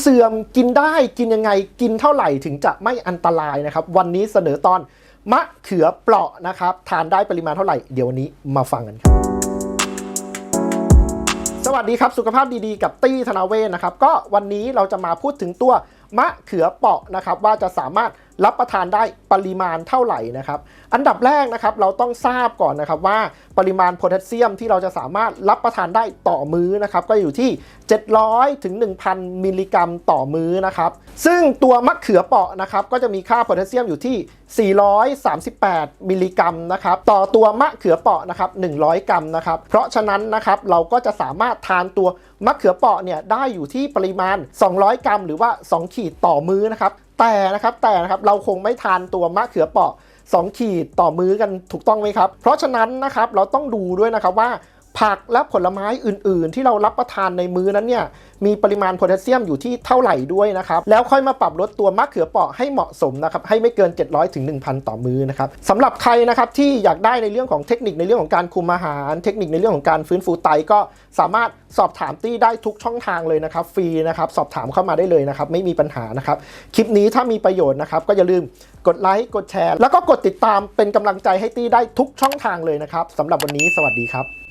เสื่อมกินได้กินยังไงกินเท่าไหร่ถึงจะไม่อันตรายนะครับ วันนี้เสนอตอนมะเขือเปราะนะครับ ทานได้ปริมาณเท่าไหร่เดี๋ยววันนี้มาฟังกันครับ สวัสดีครับสุขภาพดีๆ กับตี้ธนาเวศนะครับ ก็วันนี้เราจะมาพูดถึงตัวมะเขือเปราะนะครับ ว่าจะสามารถ รับประทานได้ปริมาณเท่าไหร่นะครับ อันดับแรกนะครับเราต้องทราบก่อนนะครับว่าปริมาณโพแทสเซียมที่เราจะสามารถรับประทานได้ต่อมื้อนะครับก็อยู่ที่ 700ถึง1,000 มิลลิกรัมต่อมื้อนะครับซึ่งตัวมะเขือเปราะนะครับก็จะมีค่าโพแทสเซียมอยู่ที่ 438 มิลลิกรัมนะครับต่อตัวมะเขือเปราะนะครับ100 กรัมนะครับเพราะฉะนั้นนะครับเราก็จะสามารถทานตัวมะเขือเปราะเนี่ยได้อยู่ที่ปริมาณ 200 กรัม หรือว่า 2 ขีดต่อมื้อนะครับ แต่นะครับแต่นะครับเราคงไม่ทานตัวมะเขือเปราะ2ขีดต่อมื้อกันถูกต้องไหมครับ เพราะฉะนั้นนะครับเราต้องดูด้วยนะครับว่า ผักและผลไม้อื่น ๆ ที่เรารับประทานในมื้อนั้นเนี่ยมีปริมาณโพแทสเซียมอยู่ที่เท่าไหร่ด้วยนะครับ แล้วค่อยมาปรับลดตัวมะเขือเปราะให้เหมาะสมนะครับ ให้ไม่เกิน 700ถึง1,000 ต่อมื้อนะครับสำหรับใครนะครับที่อยากได้ในเรื่องของเทคนิคในเรื่องของการคุมอาหาร เทคนิคในเรื่องของการฟื้นฟูไตก็สามารถสอบถามตี้ได้ทุกช่องทางเลยนะครับ ฟรีนะครับสอบถามเข้ามาได้เลยนะครับ ไม่มีปัญหานะครับ คลิปนี้ถ้ามีประโยชน์นะครับ ก็อย่าลืมกดไลค์กดแชร์ แล้วก็กดติดตามเป็นกำลังใจให้ตี้ได้ทุกช่องทางเลยนะครับสำหรับวันนี้สวัสดีครับ